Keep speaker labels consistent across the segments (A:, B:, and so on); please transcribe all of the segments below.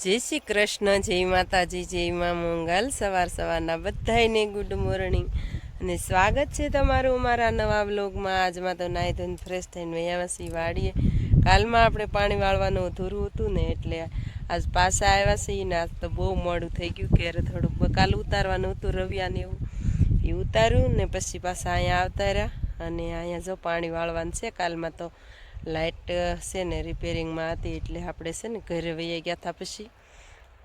A: જય શ્રી કૃષ્ણ, જય માતાજી, જય મા મંગલ. સવાર સવારના બધાને ગુડ મોર્નિંગ અને સ્વાગત છે તમારું અમારા નવા બ્લોગમાં આજમાં તો નાહી ધોઈને ફ્રેશ થઈને વૈયાવાસી વાળીએ કાલમાં આપણે પાણી વાળવાનું અધૂરું હતું ને એટલે આજ પાછા આવ્યા છીએ ને આજ તો બહુ મોડું થઈ ગયું ક્યારે થોડુંક બકાલ ઉતારવાનું હતું રવિયાને એવું. એ ઉતાર્યું ને પછી પાછા અહીંયા આવતા રહ્યા. અને અહીંયા જો પાણી વાળવાનું છે, કાલમાં તો લાઇટ છે ને રિપેરિંગમાં હતી એટલે આપણે છે ને ઘરે વહી ગયા હતા પછી.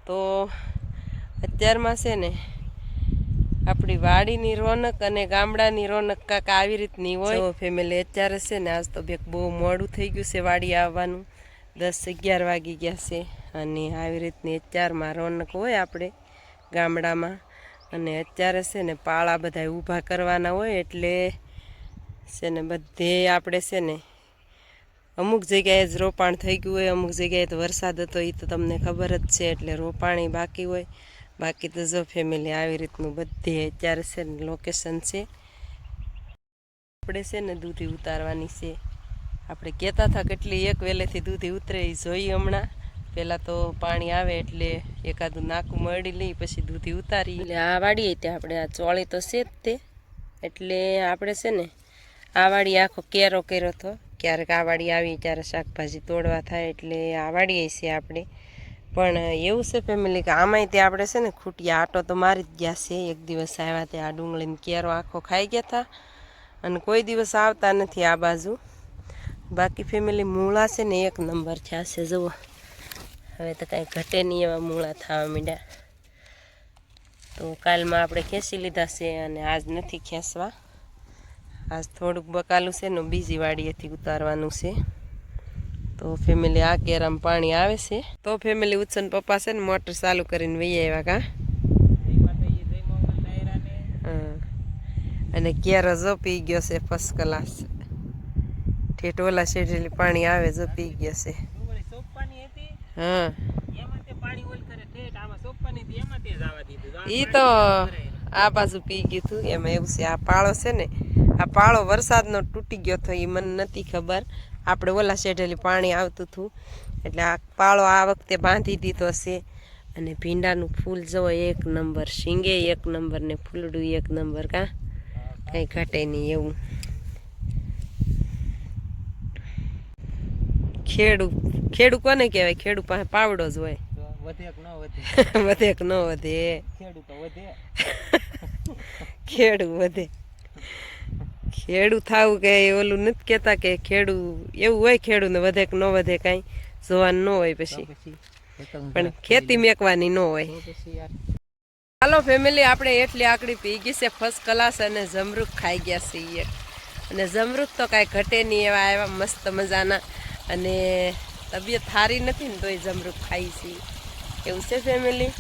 A: તો અત્યારમાં છે ને આપણી વાડીની રોનક અને ગામડાની રોનક કાંક આવી રીતની હોય. ફેમિલી અત્યારે છે ને આજ તો બે બહુ મોડું થઈ ગયું છે વાડી આવવાનું. દસ અગિયાર વાગી ગયા છે અને આવી રીતની અત્યારમાં રોનક હોય આપણે ગામડામાં. અને અત્યારે છે ને પાળા બધા ઊભા કરવાના હોય એટલે છે ને બધે આપણે છે ને અમુક જગ્યાએ જ રોપાણ થઈ ગયું હોય, અમુક જગ્યાએ તો વરસાદ હતો એ તો તમને ખબર જ છે, એટલે રોપાણી બાકી હોય. બાકી તો જો ફેમિલી આવી રીતનું બધે અત્યારે છે ને લોકેશન છે. આપણે છે ને દૂધી ઉતારવાની છે. આપણે કહેતા હતા કેટલી એક વેલેથી દૂધી ઉતરે એ જોઈ હમણાં. પહેલાં તો પાણી આવે એટલે એકાદું નાકું મળી લઈ, પછી દૂધી ઉતારી. એટલે આ વાડીએ ત્યાં આપણે, આ ચોળી તો છે જ તે. એટલે આપણે છે ને, આ વાડી આખો કેરો કર્યો હતો ક્યારેક આવાડી આવી, ત્યારે શાકભાજી તોડવા થાય એટલે આ છીએ આપણે. પણ એવું છે ફેમિલી કે આમાંય તે આપણે છે ને ખૂટિયા આટો તો મારી જ ગયા છે. એક દિવસ આવ્યા તે આ ડુંગળીને કેરો આખો ખાઈ ગયા હતા અને કોઈ દિવસ આવતા નથી આ બાજુ. બાકી ફેમિલી મૂળા છે ને એક નંબર થયા છે, જુઓ. હવે તો કાંઈ ઘટે નહીં એવા મૂળા થવા માંડ્યા. તો કાલમાં આપણે ખેંચી લીધા છે અને આજ નથી ખેંચવા. આજ થોડુંક બકાલું છે ને બીજી વાડીએથી ઉતારવાનું છે. તો ફેમિલી આ કેરામાં પાણી આવે છે. તો ફેમિલી ઉત્સન પપ્પા છે ને મોટર ચાલુ કરીને વહી આવ્યા કા. અને કેરો જો પી ગયો છે ફર્સ્ટ ક્લાસ ઠેઠ ઓલા શેઠેલી પાણી આવે જો પી ગયો છે. હા. ઈ તો આ બાજુ પી ગયું હતું એમાં એવું છે, આ પાળો છે ને આ પાળો વરસાદનો તૂટી ગયો હતો એ મને નથી ખબર. આપણે ઓલા શેઢેલી પાણી આવતું હતું. એટલે આ પાળો આ વખતે બાંધી દીધો છે. અને ભીંડાનું ફૂલ જવો એક નંબર શીંગે એક નંબર ને ફૂલડું એક નંબર કાં? કંઈ ઘટે નહીં એવું. ખેડૂ ખેડૂ કોને કહેવાય? ખેડૂ પાસે પાવડો જ હોય.
B: વધે ન વધે? તો વધે.
A: ખેડૂ વધે. ખેડૂ થાવું કે ઓલું નથી કહેતા કે ખેડૂ એવું હોય ખેડૂને વધે કે ન વધે કાંઈ જોવાનું ન હોય પછી. પણ ખેતી મેકવાની ન હોય. હાલો ફેમિલી આપણે એટલી આકડી પી ગઈ છે ફર્સ્ટ ક્લાસ અને જમરૂખ ખાઈ ગયા છીએ. અને જમરૂખ તો કાંઈ ઘટે નહીં એવા એવા મસ્ત મજાના. અને તબિયત સારી નથી ને તોય જમરૂખ ખાઈ છીએ. એવું છે ફેમિલી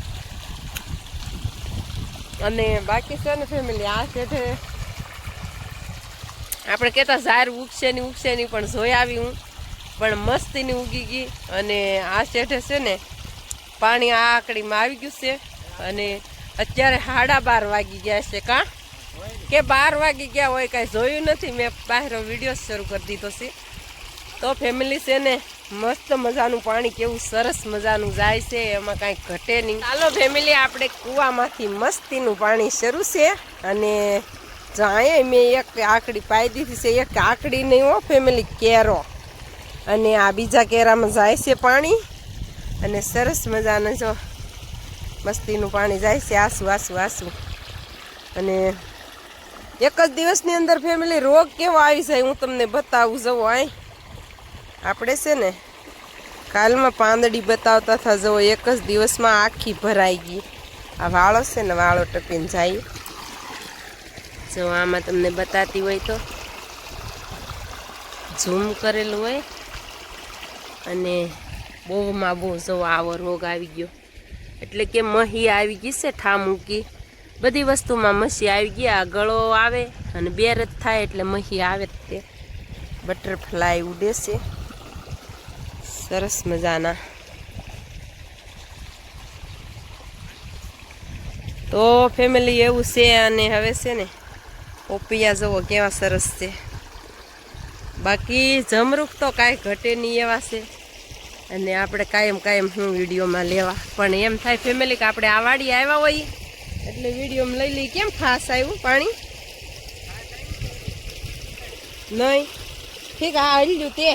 A: અને બાકી છે ને ફેમિલી આ શેઠે આપણે કહેતા ઝાર ઉગશે નહીં ઉગશે નહીં પણ જોઈ આવી હું. પણ મસ્તીની ઉગી ગઈ અને આ શેઠે છે ને પાણી આ આકડીમાં આવી ગયું છે અને અત્યારે સાડા બાર વાગી ગયા છે કાં? કે બાર વાગી ગયા હોય કાંઈ જોયું નથી. મેં બહાર વીડિયો શરૂ કરી દીધો છે. તો ફેમિલી છે ને મસ્ત મજાનું પાણી, કેવું સરસ મજાનું જાય છે. એમાં કાંઈ ઘટે નહીં. ચાલો ફેમિલી આપણે કૂવામાંથી મસ્તીનું પાણી શરૂ છે અને જો અહીંયા મેં એક આકડી પાઈ દીધી છે, એક આકડી નહીં હો ફેમિલી કેરો. અને આ બીજા કેરામાં જાય છે પાણી. અને સરસ મજાનું જો મસ્તીનું પાણી જાય છે, આસુ આસુ આસુ. અને એક જ દિવસની અંદર ફેમિલી રોગ કેવો આવી જાય હું તમને બતાવું જવો આય આપણે છે ને કાલમાં પાંદડી બતાવતા હતા જવો એક જ દિવસમાં આખી ભરાઈ ગઈ. આ વાળો છે ને, વાળો ટપીને જાય. જો આમાં તમને બતાતી હોય તો. ઝૂમ કરેલું હોય. અને બહુમાં બહુ જો આવો રોગ આવી ગયો. એટલે કે મહી આવી ગઈ છે ઠા મૂકી બધી વસ્તુમાં મસી આવી આ ગળો આવે અને બેર જ થાય એટલે મહી આવે જ તે. બટરફ્લાય ઉડે છે. સરસ મજાના. તો ફેમિલી એવું છે અને હવે છે ને પોપિયા જુઓ કેવા સરસ છે. બાકી જમરૂખ તો કાંઈ ઘટે નહીં એવા છે. અને આપણે કાયમ કાયમ હું વિડીયોમાં લેવા. પણ એમ થાય ફેમિલી કે આપણે આ વાડી આવ્યા હોઈએ એટલે વિડીયોમાં લઈ લઈ કેમ ખાસ આવ્યું પાણી? નહીં. ઠીક, આ હલ્યું તે.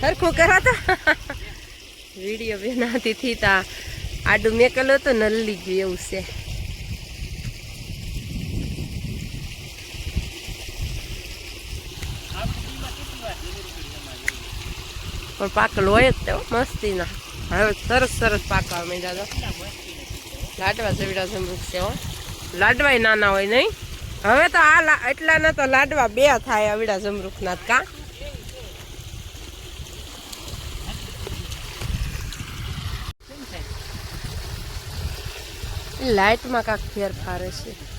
A: સરખું કરાતા વીડિયો બેનાથી થી તા આડું મેકેલો તો નલ્લી ગયું એવું છે. પણ પાક હોય જ તેઓ મસ્તીના. હવે સરસ સરસ પાકવા માંડ્યા તો. લાડવા જેવડા છે, હો. લાડવાય નાના હોય નહીં. હવે તો આ એટલાના તો લાડવા બે થાય આવડા જમરૂખના કા. લાઇટમાં કાંક ફેરફાર છે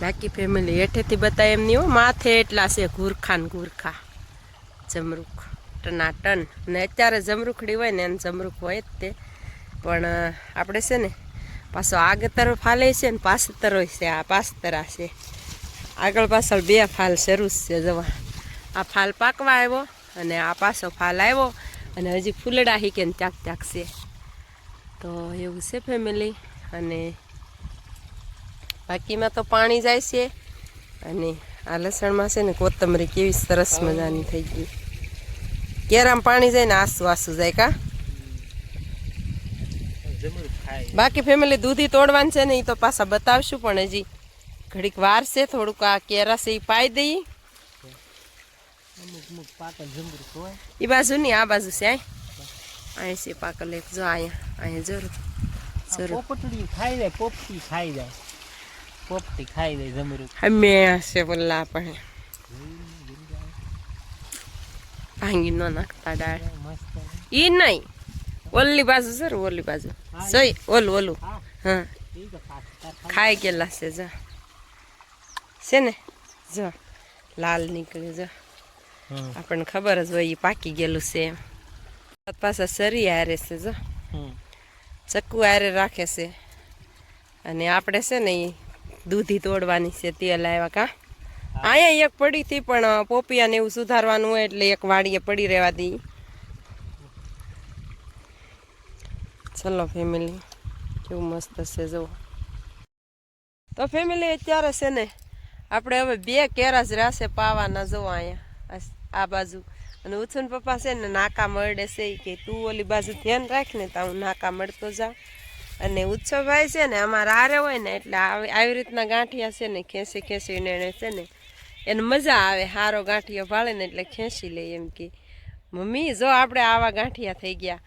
A: બાકી ફેમિલી હેઠેથી બતાય એમ નહીં હો, માથે એટલા છે ગુરખા ને ગુરખા. જમરૂખ, ટનાટન. ને અત્યારે જમરૂખડી હોય ને, એને જમરૂખ હોય જ તે. પણ આપણે છે ને, પાછો આગતર ફાલે છે ને પાસતર હોય છે, આ પાસતરા છે. આગળ પાછળ બે ફાલ શરૂ છે, જવા. આ ફાલ પાકવા આવ્યો અને આ પાછો ફાલ આવ્યો અને હજી ફૂલડા હીકે ને ચાક ચાક છે. તો એવું છે ફેમિલી અને બાકીમાં તો પાણી જાય છે. અને આ લસણમાં છે ને કોથમરી કેવી સરસ મજાની થઈ ગઈ. કેરામાં પાણી જાય ને આસુ આસુ જાય કા? બાકી ફેમિલી દૂધી તોડવાનું છે ને એ તો પાછા બતાવશું પણ હજી ઘડીક વાર છે થોડુંક આ કેરા છે એ પાઈ દઈએ.
B: હોય.
A: એ બાજુ નહીં આ બાજુ છે અહીં છે પાકલ એક જો અહીંયા અહીંયા જરૂર જરૂર.
B: પોપટડી ખાઈ જાય પોપટી ખાઈ જાય. પોપટી ખાઈ દે જમરૂખ
A: અમે હશે બોલા આપણે. ભાંગી ન નાખતા ડાળ
B: એ
A: ઈ નહીં ઓલી બાજુ સર ઓલી બાજુ. સહી ઓલું ઓલું.
B: હા.
A: ખાઈ ગયેલા છે જા. છે ને? જો. લાલ નીકળ્યું જો. આપણને ખબર જ હોય એ પાકી ગયેલું છે એમ. પાછા સરી હારે છે જો. ચક્કુ હારે રાખે છે. અને આપણે છે ને એ દૂધી તોડવાની છે તેલ આવ્યા કા? અહીંયા એક પડી હતી પણ પોપિયાને એવું સુધારવાનું હોય એટલે એક વાડીએ પડી રહેવા દઈ ચલો ફેમિલી કેવું મસ્ત છે જો તો ફેમિલી અત્યારે છે ને, આપણે હવે બે કેરા જ રાસે પાવાના જો અહીંયા, આ- બાજુ. અને ઉછન પપ્પા છે ને નાકા મળે છે કે તું ઓલી બાજુ ધ્યાન રાખ ને તો હું નાકા મળતો જાઉં. અને ઉત્સવભાઈ છે ને અમારા હારે હોય ને એટલે આવી રીતના ગાંઠિયા છે ને, ખેંચી ખેંચીને એને છે ને, એને મજા આવે સારો ગાંઠિયો ભાળે ને એટલે ખેંચી લે એમ કે. મમ્મી, જો આપણે આવા ગાંઠિયા થઈ ગયા.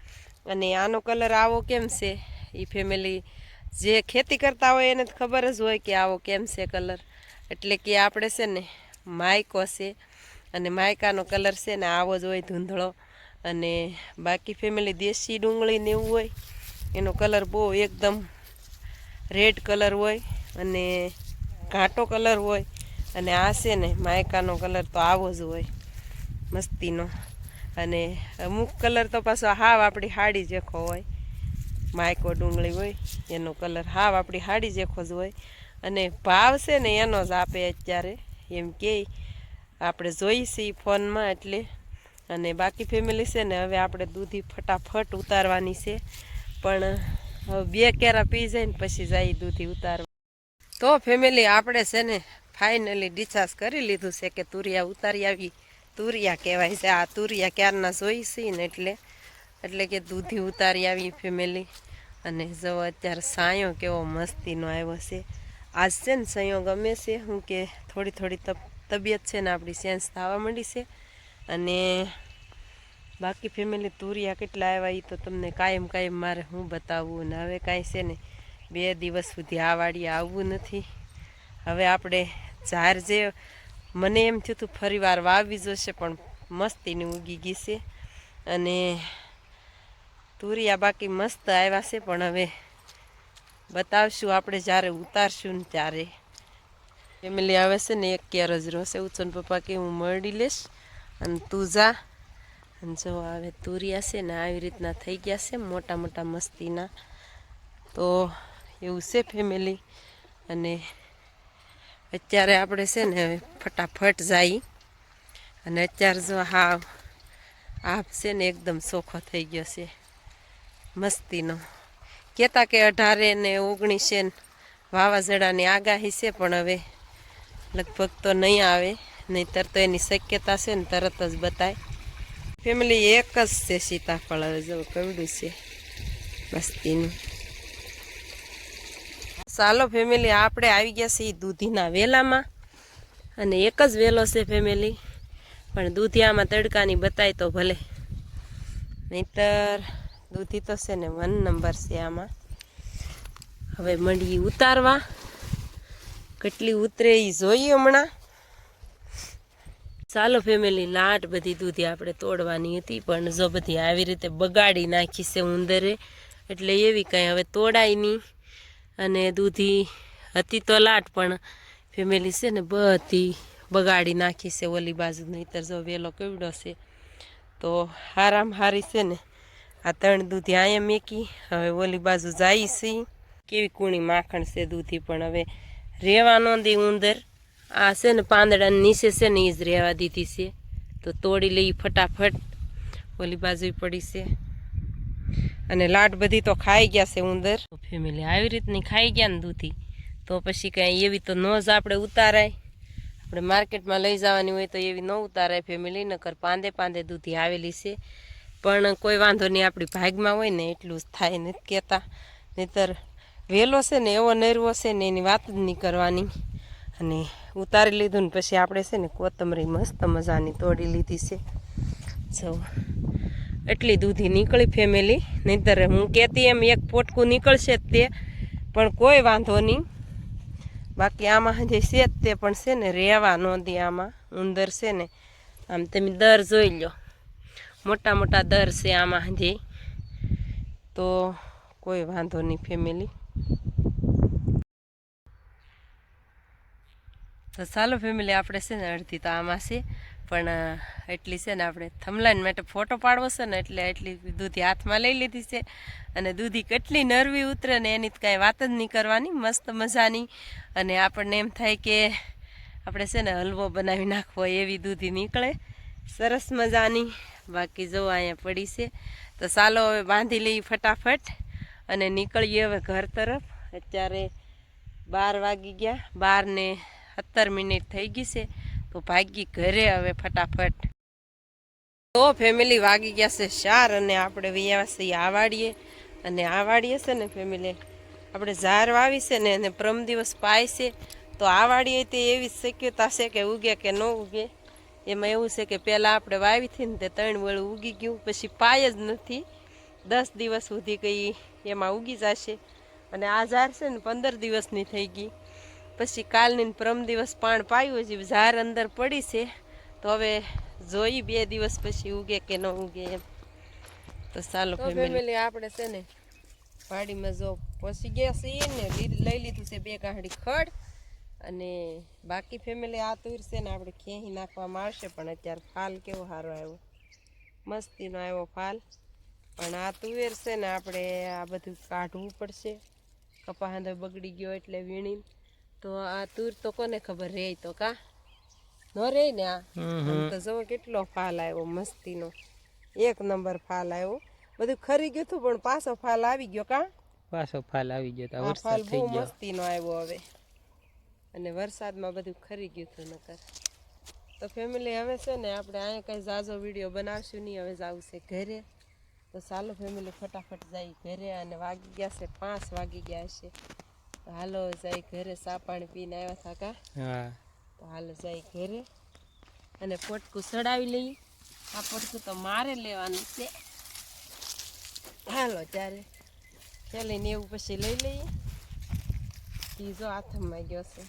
A: અને આનો કલર આવો કેમ છે? એ ફેમિલી જે ખેતી કરતા હોય એને ખબર જ હોય કે આવો કેમ છે કલર. એટલે કે આપણે છે ને, માયકો છે અને માયકાનો કલર છે ને આવો જ હોય ધૂંધળો. અને બાકી ફેમિલી દેશી ડુંગળી ને એવું હોય. એનો કલર બહુ એકદમ રેડ કલર હોય અને ઘાટો કલર હોય અને આ છે ને માયકાનો કલર તો આવો જ હોય મસ્તીનો. અને અમુક કલર તો પાછો હાવ આપણી હાડી જેખો હોય. માયકો ડુંગળી હોય, એનો કલર હાવ આપણી હાડી જેખો જ હોય. અને ભાવ છે ને એનો જ આપે અત્યારે, એમ કે આપણે જોઈ છીએ ફોનમાં એટલે. અને બાકી ફેમિલી છે ને હવે આપણે દૂધી ફટાફટ ઉતારવાની છે. પણ હવે બે કેરા પી જાય ને પછી જાય દૂધી ઉતારવા. તો ફેમિલી આપણે છે ને ફાઇનલી ડિસ્ચાર્જ કરી લીધું છે કે તુરિયા ઉતારી આવી. તુરિયા કહેવાય છે. આ તુરિયા ક્યારના જોઈ છે ને એટલે એટલે કે દૂધી ઉતારી આવી ફેમિલી અને જો અત્યારે સાયો કેવો મસ્તીનો આવ્યો છે. આજ છે ને સાયો ગમે છે. હું કે થોડી થોડી તબ, તબિયત છે ને આપણી ચેન્જ થવા માંડી છે. અને બાકી ફેમિલી તુરિયા કેટલા આવ્યા એ તો તમને કાયમ કાયમ મારે હું બતાવવું ને હવે કાંઈ છે ને બે દિવસ સુધી આ વાડી આવવું નથી. હવે આપણે ઝાર જે મને એમ થયું હતું ફરી વાર વાવી જોશે પણ મસ્તીની ઉગી ગઈ છે. અને તુરિયા બાકી મસ્ત આવ્યા છે પણ હવે બતાવશું આપણે જ્યારે ઉતારશું ને ત્યારે. ફેમિલી આવે છે ને એક કેર જ રહેશે ઉચન પપ્પા કે હું મળી લઈશ અને તું જા. જો હવે તુરિયા છે ને આવી રીતના થઈ ગયા છે મોટા મોટા મસ્તીના, તો એવું છે ફેમિલી અને અત્યારે આપણે છે ને ફટાફટ જાય અને અત્યારે જો હા આપ છે ને એકદમ ચોખ્ખો થઈ ગયો છે મસ્તીનો. કહેતા કે અઢારે ને ઓગણીસે વાવાઝોડાની આગાહી છે, પણ હવે લગભગ તો નહીં આવે. નહીંતર તો એની શક્યતા છે ને તરત જ બતાય. ફેમિલી એક જ છે સીતાફળ, હવે જો કવડું છે. મસ્તીનું ચાલો ફેમિલી આપણે આવી ગયા છીએ દૂધીના વેલામાં. અને એક જ વેલો છે ફેમિલી પણ દૂધિયામાં તડકાની બતાય તો ભલે. નહીતર દૂધી તો છે ને વન નંબર છે આમાં. હવે મંડી ઉતારવા. કેટલી ઉતરે એ જોઈએ હમણાં. ચાલો ફેમિલી લાટ બધી દૂધી આપણે તોડવાની હતી, પણ જો બધી આવી રીતે બગાડી નાખી છે ઉંદરે, એટલે એવી કાંઈ હવે તોડાય નહીં. અને દૂધી હતી તો લાટ, પણ ફેમિલી છે ને બધી બગાડી નાખી છે ઓલી બાજુ, નહીતર જો વેલો કેવડો છે. તો હારામ હારી છે ને, આ ત્રણ દૂધી અહીંયા મેકી, હવે ઓલી બાજુ જાય છે. કેવી કુણી માખણ છે દૂધી, પણ હવે રહેવાનો દી ઉંદર. આ છે ને પાંદડાની નીચે છે ને એ જ રહેવા દીધી છે. તો તોડી લઈ ફટાફટ ઓલી બાજુ પડી છે. અને લાટ બધી તો ખાઈ ગયા છે ઉંદર. ફેમિલી આવી રીતની ખાઈ ગયા ને દૂધી. તો પછી કાંઈ એવી તો ન જ આપણે ઉતારાય. આપણે માર્કેટમાં લઈ જવાની હોય તો એવી ન ઉતારાય ફેમિલી નકર પાંદે પાંદે દૂધી આવેલી છે. પણ કોઈ વાંધો નહીં, આપણી ભાગમાં હોય ને એટલું જ થાય, નથી કહેતા. નહીતર વહેલો છે ને, એવો નરવો છે ને, એની વાત જ નહીં કરવાની. અને ઉતારી લીધું ને પછી આપણે છે ને કોથમરી મસ્ત મજાની તોડી લીધી છે. જો, એટલી દૂધી નીકળી ફેમિલી નહીંતર હું કહેતી એમ એક પોટકું નીકળશે જ તે, પણ કોઈ વાંધો નહીં. બાકી આમાં જે છે જ તે, પણ છે ને રહેવા ન દે આમાં ઉંદર છે ને, આમ તમે દર જોઈ લો. મોટા મોટા દર છે આમાં જે તો કોઈ વાંધો નહીં ફેમિલી તો ચાલો ફેમિલી, આપણે છે ને અડધી તો આમાં છે. પણ એટલી છે ને આપણે થમલાઈન માટે ફોટો પાડવો છે ને એટલે એટલી દૂધી હાથમાં લઈ લીધી છે. અને દૂધી કેટલી નરવી ઉતરે ને એની કાંઈ વાત જ નહીં કરવાની, મસ્ત મજાની. અને આપણને એમ થાય કે આપણે છે ને હલવો બનાવી નાખવો એવી દૂધી નીકળે. સરસ મજાની. બાકી જો અહીંયા પડી છે. તો ચાલો હવે બાંધી લઈએ ફટાફટ અને નીકળીએ હવે ઘર તરફ. અત્યારે બાર વાગી ગયા. બાર ને સત્તર મિનિટ થઈ ગઈ છે, તો ભાગી ઘરે હવે ફટાફટ. તો ફેમિલી વાગી ગયા છે ચાર અને આપણે વૈયા આવાડીએ. અને આવાડીએ છે ને ફેમિલી આપણે ઝાર વાવી છે ને એને પ્રમ દિવસ પાય છે. તો આવાડીએ તે એવી શક્યતા છે કે ઉગે કે ન ઉગે. એમાં એવું છે કે પહેલાં આપણે વાવી હતી ને તે ત્રણ વળું ઉગી ગયું, પછી પાય જ નથી. દસ દિવસ સુધી કઈ એમાં ઉગી જશે. અને આ ઝાર છે ને પંદર દિવસની થઈ ગઈ. પછી કાલની પરમ દિવસ પાણ પાયું હજી ઝાર અંદર પડી છે તો હવે જોઈ બે દિવસ પછી ઉગે કે ન ઉગે એમ. તો ચાલો ફેમિલી આપણે છે ને વાડીમાં જો પહોંચી ગયા છીએ ને લઈ લીધું છે બે ગાંઠડી ખડ અને બાકી ફેમિલી આ તુર છે ને આપણે ખેંચી નાખવામાં આવશે પણ અત્યારે ફાલ કેવો સારો આવ્યો. મસ્તીનો આવ્યો ફાલ. પણ આ તુવેર છે ને આપણે આ બધું કાઢવું પડશે. કપા અંદર બગડી ગયો એટલે વીણી તો આ તુર તો કોને ખબર રે તો કા? ન રે ને આ? તો જવો કેટલો ફાલ આવ્યો મસ્તીનો. એક નંબર ફાલ આવ્યો. બધું ખરી ગયું હતું પણ પાછો ફાલ આવી ગયો કા?
B: પાછો ફાલ આવી ગયો
A: આ ફાલ બહુ મસ્તીનો આવ્યો હવે. અને વરસાદમાં બધું ખરી ગયું હતું નકર. તો ફેમિલી હવે છે ને આપણે અહીંયા કઈ ઝાઝો વીડિયો બનાવશું નહીં હવે જવું છે ઘરે. તો ચાલો ફેમિલી ફટાફટ જાય ઘરે અને વાગી ગયા છે પાંચ વાગી ગયા છે. હાલો જાય ઘરે ચા પાણી પીને આવ્યા હતા કા?
B: હા.
A: તો હાલો જાય ઘરે અને પોટકું સડાવી લઈએ. આ પોટકું તો મારે લેવાનું છે. હાલો ત્યારે ચાલીને એવું પછી લઈ લઈએ. એ જો હાથમાં ગયો છે.